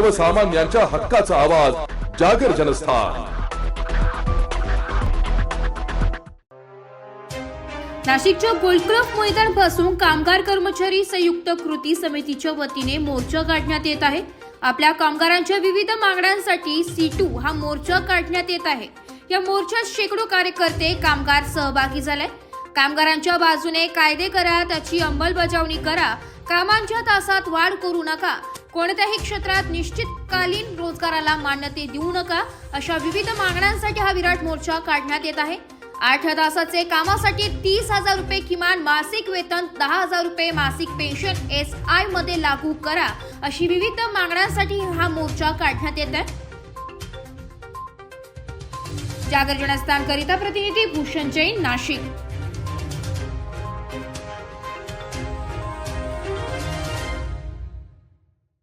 सर्वसामान्यांच्या हक्काचा आवाज जागर जनस्थान. नाशिकच्या गोल्डक्राफ्ट मैदानपासून कामगार कर्मचारी संयुक्त कृती समितीच्या वतीने मोर्चा काढण्यात येत आहे. आपल्या कामगारांच्या विविध मागण्यांसाठी सी टू हा मोर्चा काढण्यात येत आहे. या मोर्चात शेकडो कार्यकर्ते कामगार सहभागी झाले. कामगारांच्या बाजूने कायदे करा त्याची अंमलबजावणी करा कामांच्या तासात वाढ करू नका कोणत्याही क्षेत्रात निश्चितकालीन रोजगाराला मान्यते देऊ नका अशा विविध मागण्यांसाठी हा विराट मोर्चा काढण्यात येत आहे. आठ तासाचे कामासाठी तीस हजार रुपये किमान मासिक वेतन दहा हजार रुपये मासिक पेन्शन एस आयमध्ये लागू करा अशी विविध मागण्यांसाठी हा मोर्चा काढण्यात येत आहे. जागर जनस्थानकरिता प्रतिनिधी भूषण जैन नाशिक.